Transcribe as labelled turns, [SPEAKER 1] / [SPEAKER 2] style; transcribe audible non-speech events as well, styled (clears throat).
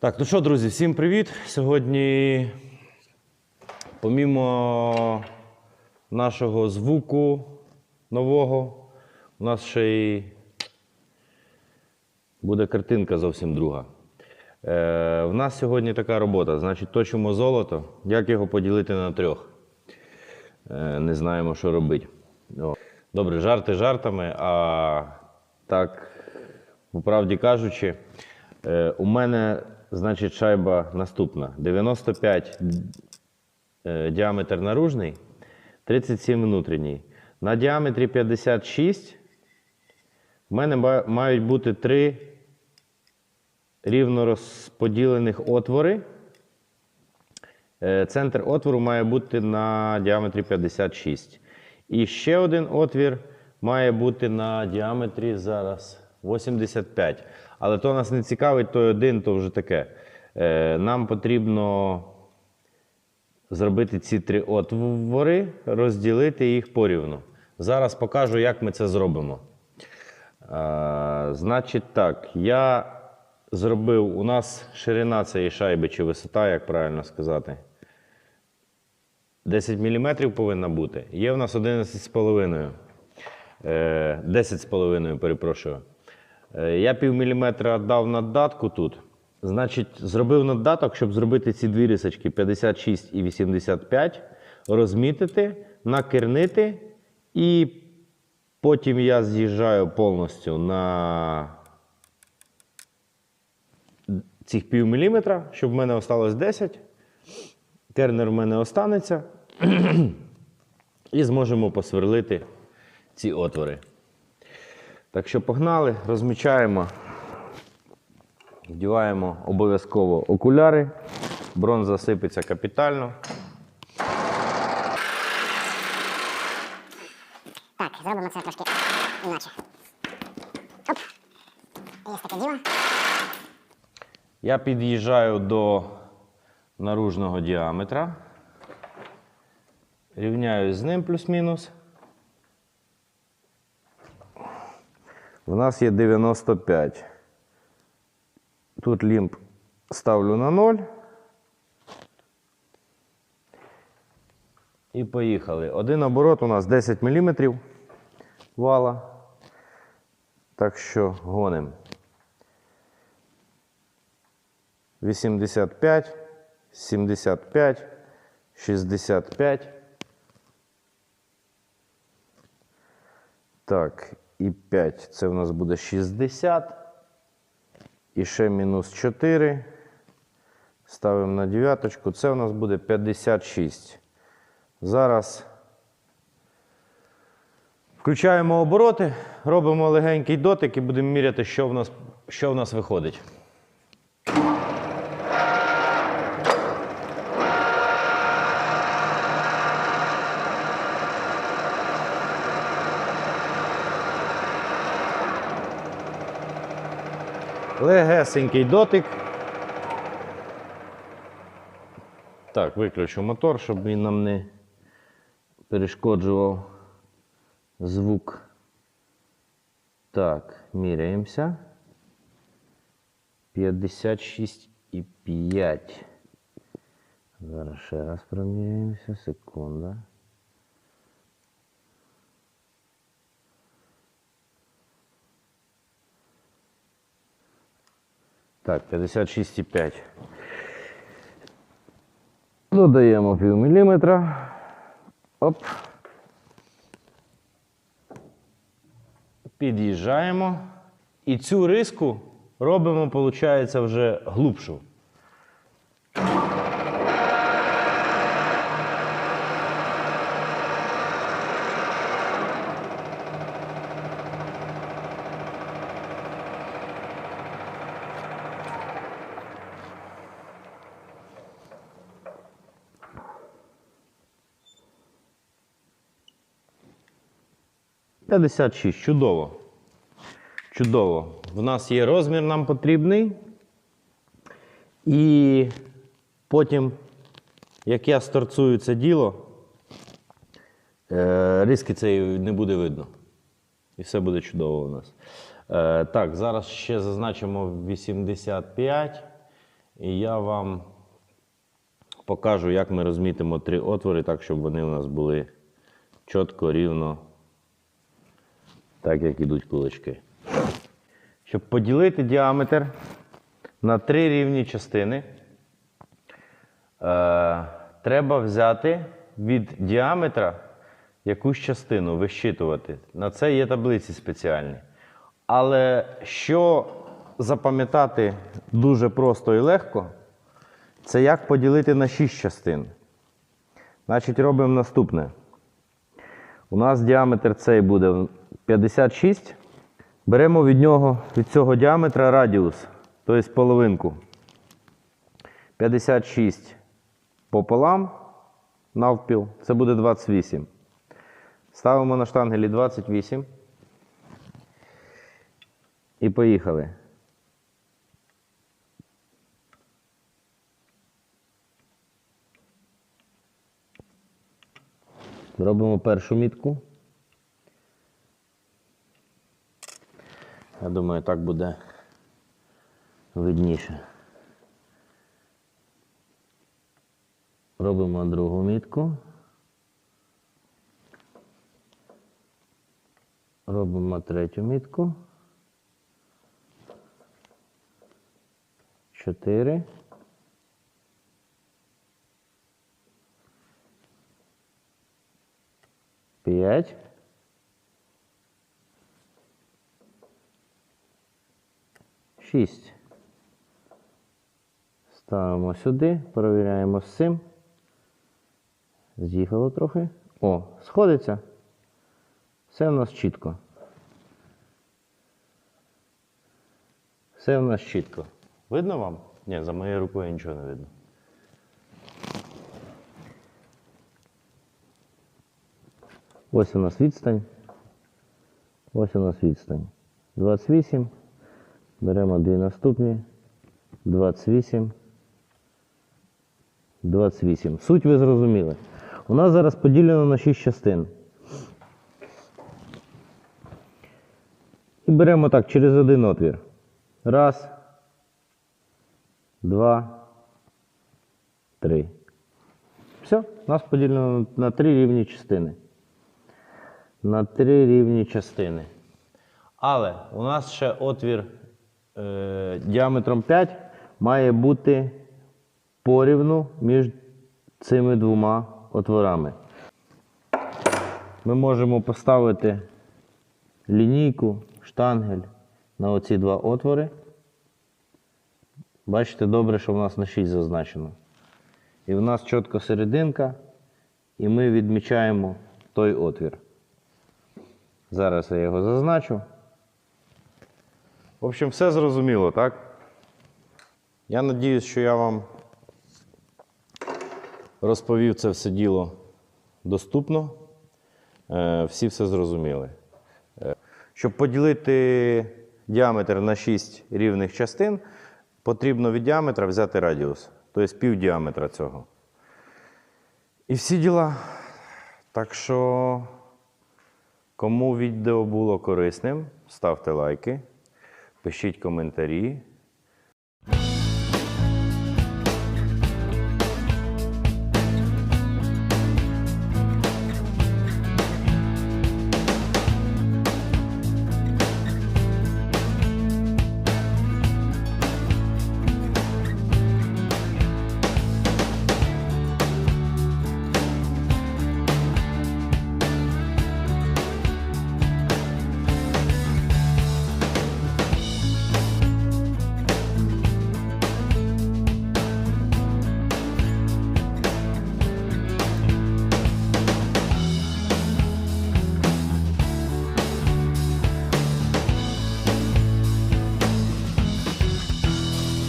[SPEAKER 1] Так, ну що, друзі, всім привіт. Сьогодні, помімо нашого звуку нового, у нас ще й буде картинка зовсім друга. Е, в нас сьогодні така робота. Значить, точимо золото. Як його поділити на трьох? Е, не знаємо, що робити. Добре, жарти жартами, а так, по правді кажучи, е, у мене, значить, шайба наступна: 95 е, діаметр наружний, 37 внутрішній. На діаметрі 56 в мене мають бути три рівно розподілених отвори. Е, Центр отвору має бути на діаметрі 56. І ще один отвір має бути на діаметрі зараз 85. Але то нас не цікавить, той один, то вже таке. Е, Нам потрібно зробити ці три отвори, розділити їх порівну. Зараз покажу, як ми це зробимо. А, значить так, я зробив, у нас ширина цієї шайби чи висота, як правильно сказати. 10 мм повинна бути. Є в нас 11,5. Е, 10,5, перепрошую. Е, Я пів міліметра дав наддатку тут. Значить, зробив наддаток, щоб зробити ці дві рисочки 56 і 85, розмітити, накернити, і потім я з'їжджаю повністю на цих пів міліметра, щоб в мене осталось 10. Кернер в мене останеться. (clears throat) І зможемо посверлити ці отвори. Так що погнали, розмічаємо, вдіваємо обов'язково окуляри. Бронза сипеться капітально.
[SPEAKER 2] Так, зробимо це трошки інакше. Оп. Є таке діло.
[SPEAKER 1] Я під'їжджаю до наружного діаметра. Рівняюсь з ним плюс-мінус. У нас є 95. Тут лімб ставлю на 0. І поїхали. Один оборот у нас 10 мм вала. Так що гонимо. 85, 75, 65. Так, і 5. Це в нас буде 60. І ще мінус 4. Ставимо на дев'яточку. Це у нас буде 56. Зараз включаємо обороти, робимо легенький дотик і будемо міряти, що в нас, що в нас виходить. Легесенький дотик. Так, виключу мотор, щоб він нам не перешкоджував звук. Так, міряємося. 56,5. Зараз ще раз проміряємося. Секунда. Так, 56,5. Додаємо пів міліметра. Оп. Під'їжджаємо. І цю риску робимо, виходить, вже глубшу. П'ятдесят шість. Чудово. Чудово. В нас є розмір нам потрібний. І потім, як я сторцую це діло, е, риски цієї не буде видно. І все буде чудово у нас. Е, так, зараз ще зазначимо 85. І я вам покажу, як ми розмітимо три отвори, так, щоб вони у нас були чітко, рівно, так як ідуть кулачки. Щоб поділити діаметр на три рівні частини, е, треба взяти від діаметра якусь частину, вищитувати. На це є таблиці спеціальні. Але що запам'ятати дуже просто і легко, це як поділити на 6 частин. Значить, робимо наступне. У нас діаметр цей буде 56. Беремо від нього, від цього діаметра радіус, тобто половинку. 56 пополам навпіл, це буде 28. Ставимо на штангелі 28. І поїхали. Робимо першу мітку. Я думаю, так буде видніше. Робимо другу мітку. Робимо третю мітку. Чотири. П'ять. Шість. Ставимо сюди, перевіряємо з цим. З'їхало трохи. О, сходиться. Все в нас чітко. Все в нас чітко. Видно вам? Ні, за моєю рукою нічого не видно. Ось у нас відстань. Ось у нас відстань. 28. Беремо дві наступні. 28. 28. Суть ви зрозуміли. У нас зараз поділено на 6 частин. І беремо так через один отвір. Раз. Два. Три. Все, у нас поділено на три рівні частини. На три рівні частини. Але у нас ще отвір е, діаметром 5 має бути порівну між цими двома отворами. Ми можемо поставити лінійку, штангель на оці два отвори. Бачите, добре, що в нас на 6 зазначено. І в нас чітко серединка, і ми відмічаємо той отвір. Зараз я його зазначу. В общем, все зрозуміло, так? Я надіюсь, що я вам розповів це все діло доступно. Е, Всі все зрозуміли. Е, Щоб поділити діаметр на 6 рівних частин, потрібно від діаметра взяти радіус, тобто пів діаметра цього. І всі діла. Так що, кому відео було корисним, ставте лайки, пишіть коментарі.